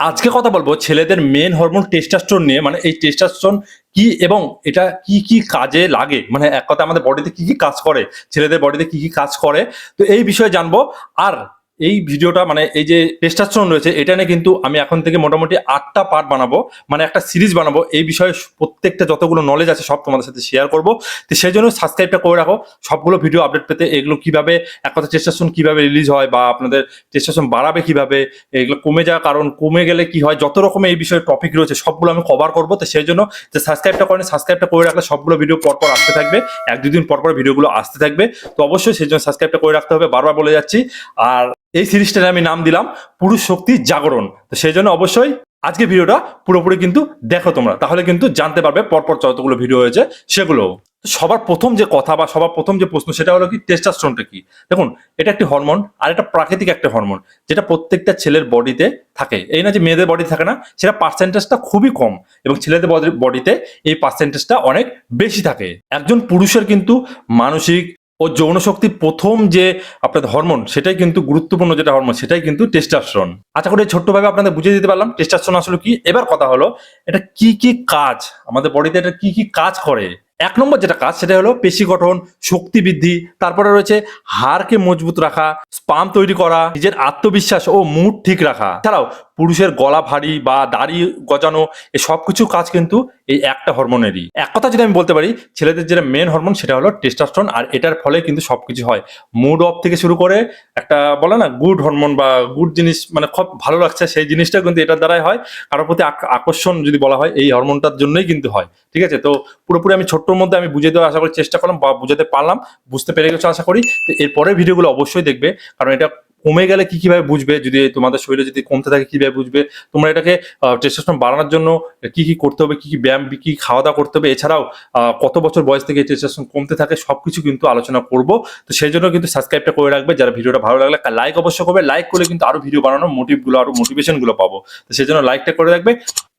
আজকে কথা বলব ছেলেদের মেন হরমোন টেস্টাস্টোন নিয়ে মানে এই টেস্টাস্টোন কি এবং এটা কি কি কাজে লাগে? মানে এক কথা আমাদের বডিতে কি কি কাজ করে? ছেলেদের বডিতে কি কি কাজ করে? তো এই বিষয়ে জানব। আর এই ভিডিওটা মানে এই যে টেস্টাস্টোন রয়েছে, এটা নিয়ে কিন্তু আমি এখন থেকে মোটামুটি আটটা পার্ট বানাবো মানে একটা সিরিজ বানাবো। এই বিষয়ে প্রত্যেকটা যতগুলো নলেজ আছে সব তোমাদের সাথে শেয়ার করব। তো সেই জন্য সাবস্ক্রাইবটা করে রাখো। সবগুলো ভিডিও আপডেট পেতে এগুলো কীভাবে, এক কথা টেস্টাস্টোন কীভাবে রিলিজ হয় বা আপনাদের টেস্টাস্টোন বাড়াবে কীভাবে, এগুলো কমে যাওয়ার কারণ, কমে গেলে কি হয়, যত রকমের এই বিষয়ে টপিক রয়েছে সবগুলো আমি কভার করব। তো সেই জন্য যে সাবস্ক্রাইবটা করেন সাবস্ক্রাইবটা করে রাখলে সবগুলো ভিডিও পরপর আসতে থাকবে। এক দুদিন পর পর ভিডিওগুলো আসতে থাকবে। তো অবশ্যই সেই জন্য সাবস্ক্রাইবটা করে রাখতে হবে। বারবার বলে যাচ্ছি। আর এই সিরিজটার আমি নাম দিলাম পুরুষ শক্তি জাগরণ। তো সেই জন্য অবশ্যই আজকে ভিডিওটা পুরোপুরি কিন্তু দেখো তোমরা। তাহলে কিন্তু জানতে পারবে পরপর যতগুলো ভিডিও হয়েছে সেগুলো। সবার প্রথম যে কথা বা সবার প্রথম যে প্রশ্ন সেটা হলো কি টেস্টাস্টোনটা কি? দেখুন, এটা একটি হরমোন আর এটা প্রাকৃতিক একটা হরমোন যেটা প্রত্যেকটা ছেলের বডিতে থাকে। এই না যে মেয়েদের বডি থাকে না, সেটা পার্সেন্টেজটা খুবই কম এবং ছেলেদের বডিতে এই পার্সেন্টেজটা অনেক বেশি থাকে। একজন পুরুষের কিন্তু মানসিক ও যৌন শক্তির প্রথম যে আপনার হরমোন, সেটাই কিন্তু গুরুত্বপূর্ণ যেটা হরমোন, সেটাই কিন্তু টেস্টাস্ট্রন আচ্ছা করে ছোট্টভাবে আপনাদের বুঝিয়ে দিতে পারলাম টেস্টাস্ট্রন আসলে কি? এবার কথা হলো, এটা কি কি কাজ, আমাদের বডিতে এটা কি কি কাজ করে? এক নম্বর যেটা কাজ, সেটা হলো পেশি গঠন, শক্তি বৃদ্ধি, তারপরে রয়েছে হাড়কে মজবুত রাখা, স্পাম তৈরি করা, নিজের আত্মবিশ্বাস ও মুড ঠিক রাখা। এছাড়াও পুরুষের গলা ভারী বা দাড়ি গজানো এই সব কিছু কাজ কিন্তু এই একটা হরমোনেরই এক কথা যদি আমি বলতে পারি, ছেলেদের যেটা মেন হরমোন সেটা হলো টেস্টাস্ট্রন আর এটার ফলে কিন্তু সবকিছু হয়। মুড অফ থেকে শুরু করে একটা বলে না গুড হরমোন বা গুড জিনিস মানে খুব ভালো লাগছে সেই জিনিসটা কিন্তু এটার দ্বারাই হয়। কারোর প্রতি আকর্ষণ যদি বলা হয়, এই হরমোনটার জন্যই কিন্তু হয়। ঠিক আছে? তো পুরোপুরি আমি ছোট্টর মধ্যে আমি বুঝে দেওয়ার আশা করি, চেষ্টা করলাম বা বুঝাতে পারলাম, বুঝতে পেরে গেছো আশা করি। তো এরপরে ভিডিওগুলো অবশ্যই দেখবে, কারণ এটা কমে গেলে কি কীভাবে বুঝবে? যদি তোমাদের শরীরে যদি কমতে থাকে কীভাবে বুঝবে? তোমরা এটাকে টেস্টোস্টেরন বাড়ানোর জন্য কি কি করতে হবে, কি কি ব্যায়াম, কি খাওয়া দাওয়া করতে হবে? এছাড়াও কত বছর বয়স থেকে টেস্টোস্টেরন কমতে থাকে, সবকিছু কিন্তু আলোচনা করব। তো সেই জন্য কিন্তু সাবস্ক্রাইবটা করে রাখবে। যারা ভিডিওটা ভালো লাগলে লাইক অবশ্যই করবে। লাইক করলে কিন্তু আরও ভিডিও বানানোর মোটিভগুলো আরও মোটিভেশনগুলো পাবো। তো সেই জন্য লাইকটা করে রাখবে।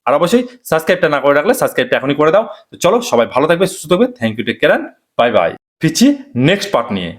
আর অবশ্যই সাবস্ক্রাইবটা না করে রাখলে সাবস্ক্রাইবটা এখনই করে দাও। তো চলো সবাই ভালো থাকবে, সুস্থ থাকবে। Thank you take care bye bye ফিরছি নেক্সট পার্ট নিয়ে।